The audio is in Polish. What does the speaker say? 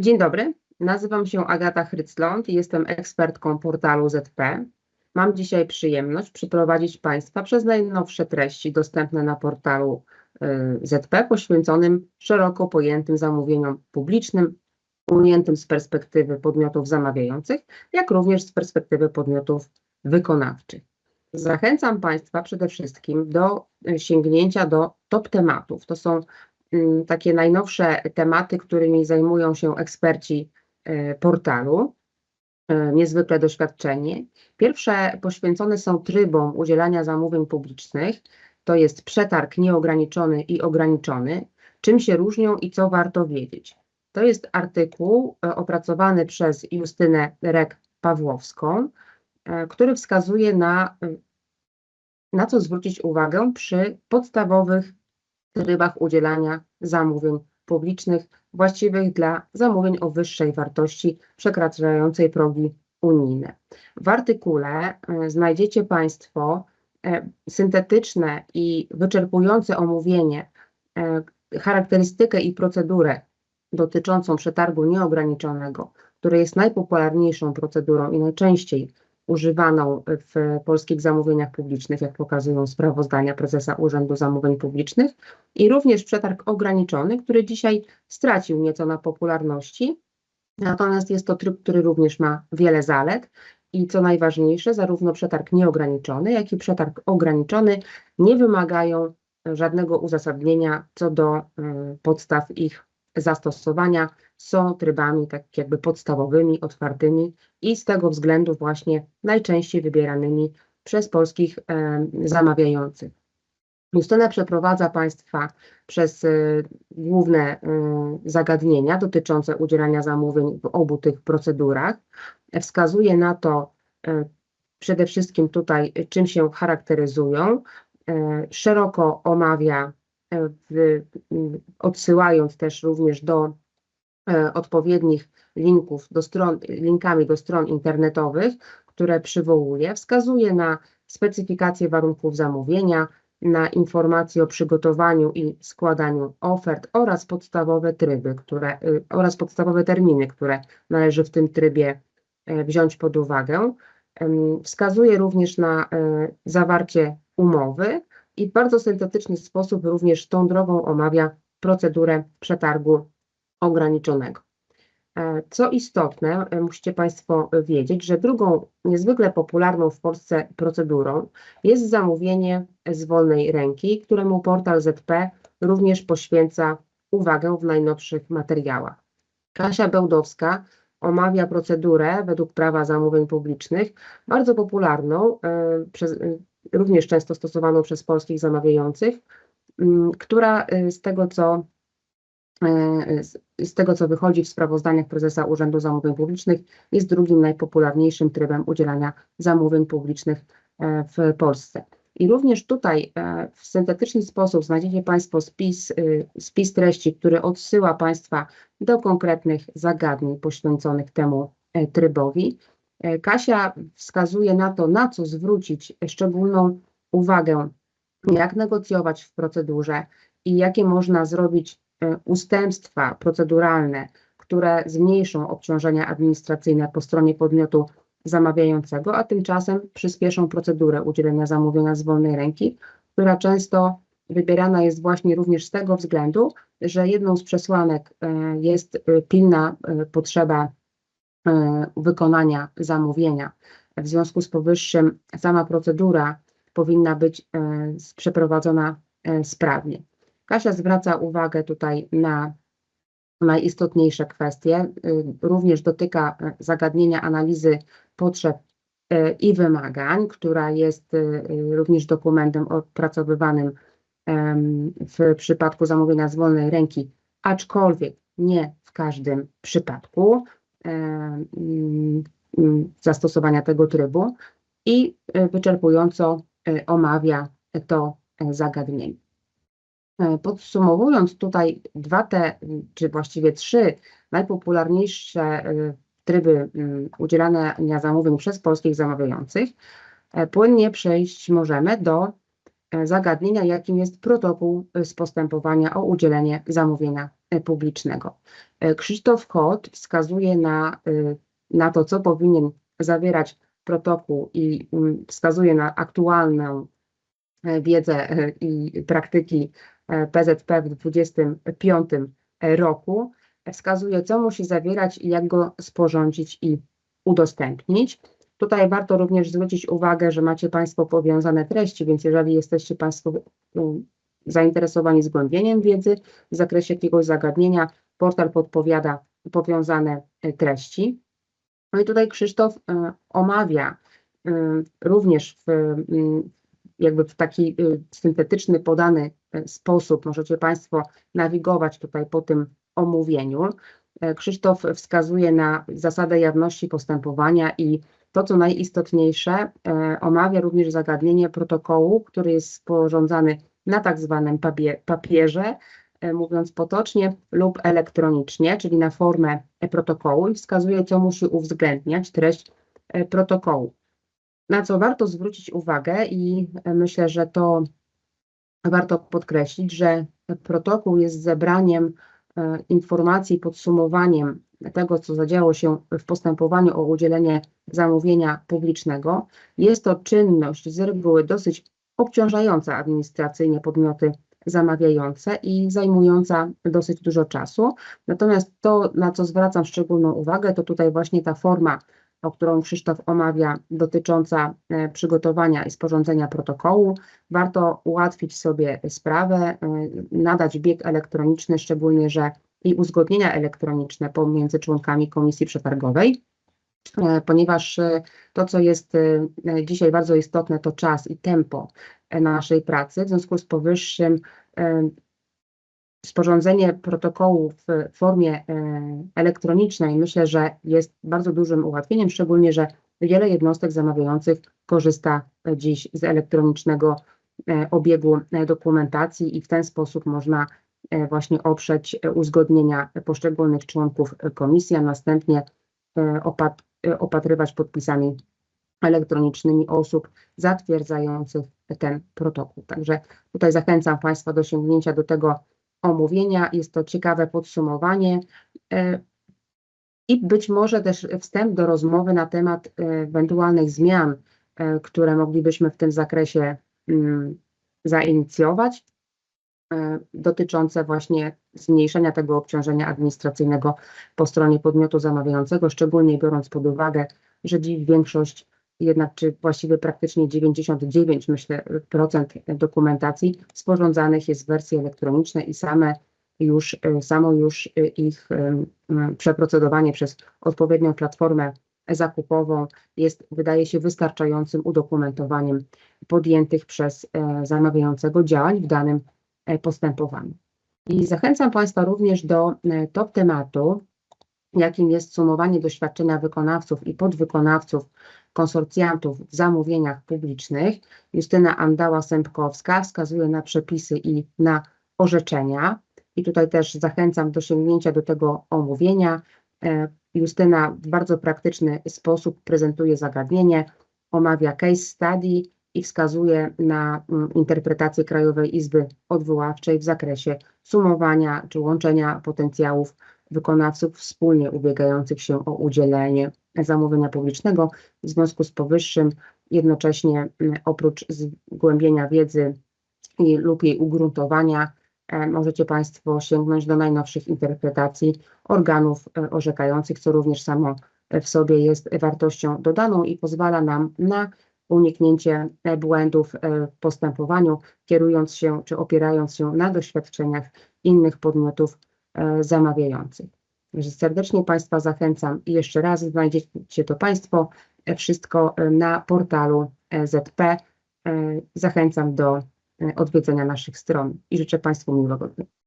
Dzień dobry, nazywam się Agata Chrycląt i jestem ekspertką portalu ZP. Mam dzisiaj przyjemność przeprowadzić Państwa przez najnowsze treści dostępne na portalu y, ZP poświęconym szeroko pojętym zamówieniom publicznym, ujętym z perspektywy podmiotów zamawiających, jak również z perspektywy podmiotów wykonawczych. Zachęcam Państwa przede wszystkim do y, sięgnięcia do top tematów. To są takie najnowsze tematy, którymi zajmują się eksperci y, portalu, y, niezwykle doświadczeni. Pierwsze poświęcone są trybom udzielania zamówień publicznych. To jest przetarg nieograniczony i ograniczony. Czym się różnią i co warto wiedzieć? To jest artykuł e, opracowany przez Justynę Rek-Pawłowską, e, który wskazuje na, e, na co zwrócić uwagę przy podstawowych trybach udzielania zamówień publicznych właściwych dla zamówień o wyższej wartości przekraczającej progi unijne. W artykule znajdziecie Państwo syntetyczne i wyczerpujące omówienie, charakterystykę i procedurę dotyczącą przetargu nieograniczonego, który jest najpopularniejszą procedurą i najczęściej używaną w polskich zamówieniach publicznych, jak pokazują sprawozdania prezesa Urzędu Zamówień Publicznych, i również przetarg ograniczony, który dzisiaj stracił nieco na popularności. Natomiast jest to tryb, który również ma wiele zalet i co najważniejsze, zarówno przetarg nieograniczony, jak i przetarg ograniczony nie wymagają żadnego uzasadnienia co do y, podstaw ich zastosowania są trybami tak jakby podstawowymi, otwartymi i z tego względu właśnie najczęściej wybieranymi przez polskich e, zamawiających. Justyna przeprowadza Państwa przez e, główne e, zagadnienia dotyczące udzielania zamówień w obu tych procedurach. Wskazuje na to przede wszystkim tutaj, czym się charakteryzują. Szeroko omawia w, odsyłając też również do e, odpowiednich linków, do stron, linkami do stron internetowych, które przywołuje, wskazuje na specyfikację warunków zamówienia, na informacje o przygotowaniu i składaniu ofert oraz podstawowe tryby, które, y, oraz podstawowe terminy, które należy w tym trybie e, wziąć pod uwagę. Wskazuje również na e, zawarcie umowy, i w bardzo syntetyczny sposób również tą drogą omawia procedurę przetargu ograniczonego. E, co istotne, e, musicie Państwo wiedzieć, że drugą niezwykle popularną w Polsce procedurą jest zamówienie z wolnej ręki, któremu portal ZP również poświęca uwagę w najnowszych materiałach. Kasia Bełdowska omawia procedurę według prawa zamówień publicznych, bardzo popularną, e, również często stosowaną przez polskich zamawiających, mm, która y, z tego, co y, z tego, co wychodzi w sprawozdaniach prezesa Urzędu Zamówień Publicznych, jest drugim najpopularniejszym trybem udzielania zamówień publicznych e, w Polsce. I również tutaj e, w syntetyczny sposób znajdziecie Państwo spis, y, spis treści, który odsyła Państwa do konkretnych zagadnień poświęconych temu e, trybowi. E, Kasia wskazuje na to, na co zwrócić szczególną uwagę, jak negocjować w procedurze i jakie można zrobić e, ustępstwa proceduralne, które zmniejszą obciążenia administracyjne po stronie podmiotu zamawiającego, a tymczasem przyspieszą procedurę udzielenia zamówienia z wolnej ręki, która często wybierana jest właśnie również z tego względu, że jedną z przesłanek e, jest pilna potrzeba wykonania zamówienia. W związku z powyższym sama procedura powinna być e, przeprowadzona e, sprawnie. Kasia zwraca uwagę tutaj na najistotniejsze kwestie. Również dotyka zagadnienia analizy potrzeb i wymagań, która jest również dokumentem opracowywanym w przypadku zamówienia z wolnej ręki, aczkolwiek nie w każdym przypadku. E, mm, mm, zastosowania tego trybu i e, wyczerpująco e, omawia to zagadnienie. Podsumowując tutaj dwa te, czy właściwie trzy najpopularniejsze tryby mm, udzielania zamówień przez polskich zamawiających, płynnie przejść możemy do zagadnienia, jakim jest protokół z postępowania o udzielenie zamówienia publicznego. E, Krzysztof Kot wskazuje na, y, na to, co powinien zawierać protokół i mm, wskazuje na aktualną e, wiedzę e, i praktyki e, PZP w 2025 roku. Wskazuje, co musi zawierać i jak go sporządzić i udostępnić. Tutaj warto również zwrócić uwagę, że macie Państwo powiązane treści, więc jeżeli jesteście Państwo um, zainteresowani zgłębieniem wiedzy w zakresie jakiegoś zagadnienia, portal podpowiada powiązane e, treści. No i tutaj Krzysztof e, omawia e, również w, jakby w taki syntetyczny, podany sposób, możecie Państwo nawigować tutaj po tym omówieniu. Krzysztof wskazuje na zasadę jawności postępowania i to, co najistotniejsze, omawia również zagadnienie protokołu, który jest sporządzany na tak zwanym papie- papierze, e, mówiąc potocznie, lub elektronicznie, czyli na formę e, protokołu i wskazuje, co musi uwzględniać treść e, protokołu. Na co warto zwrócić uwagę i myślę, że to warto podkreślić, że protokół jest zebraniem informacji, podsumowaniem tego, co zadziało się w postępowaniu o udzielenie zamówienia publicznego. Jest to czynność z reguły dosyć obciążająca administracyjnie podmioty zamawiające i zajmująca dosyć dużo czasu. Natomiast to, na co zwracam szczególną uwagę, to tutaj właśnie ta forma, o którą Krzysztof omawia, dotycząca e, przygotowania i sporządzenia protokołu. Warto ułatwić sobie sprawę, e, nadać bieg elektroniczny, szczególnie, że i uzgodnienia elektroniczne pomiędzy członkami komisji przetargowej, ponieważ e, to, co jest e, dzisiaj bardzo istotne, to czas i tempo e, naszej pracy. W związku z powyższym e, sporządzenie protokołu w formie e, elektronicznej myślę, że jest bardzo dużym ułatwieniem, szczególnie, że wiele jednostek zamawiających korzysta e, dziś z elektronicznego e, obiegu e, dokumentacji i w ten sposób można e, właśnie oprzeć e, uzgodnienia poszczególnych członków e, komisji, a następnie e, e, opatrywać podpisami elektronicznymi osób zatwierdzających ten protokół. Także tutaj zachęcam Państwa do sięgnięcia do tego omówienia. Jest to ciekawe podsumowanie e, i być może też wstęp do rozmowy na temat e, ewentualnych zmian, które moglibyśmy w tym zakresie mm, zainicjować, dotyczące właśnie zmniejszenia tego obciążenia administracyjnego po stronie podmiotu zamawiającego, szczególnie biorąc pod uwagę, że dziś większość jednak, czy właściwie praktycznie 99, myślę, procent dokumentacji sporządzanych jest w wersji elektronicznej i same już, samo już ich e, m, przeprocedowanie przez odpowiednią platformę zakupową jest, wydaje się, wystarczającym udokumentowaniem podjętych przez e, zamawiającego działań w danym e, postępowaniu. I zachęcam Państwa również do e, top tematu, jakim jest sumowanie doświadczenia wykonawców i podwykonawców konsorcjantów w zamówieniach publicznych. Justyna Andała-Sępkowska wskazuje na przepisy i na orzeczenia. I tutaj też zachęcam do sięgnięcia do tego omówienia. E, Justyna w bardzo praktyczny sposób prezentuje zagadnienie, omawia case study i wskazuje na mm, interpretację Krajowej Izby Odwoławczej w zakresie sumowania czy łączenia potencjałów wykonawców wspólnie ubiegających się o udzielenie zamówienia publicznego. W związku z powyższym jednocześnie mm, oprócz zgłębienia wiedzy i lub jej ugruntowania e, możecie Państwo sięgnąć do najnowszych interpretacji organów e, orzekających, co również samo w sobie jest wartością dodaną i pozwala nam na uniknięcie e, błędów e, w postępowaniu, kierując się czy opierając się na doświadczeniach innych podmiotów e, zamawiających. Także serdecznie Państwa zachęcam i jeszcze raz znajdziecie to Państwo wszystko na portalu ZP. Zachęcam do odwiedzenia naszych stron i życzę Państwu miłego dnia.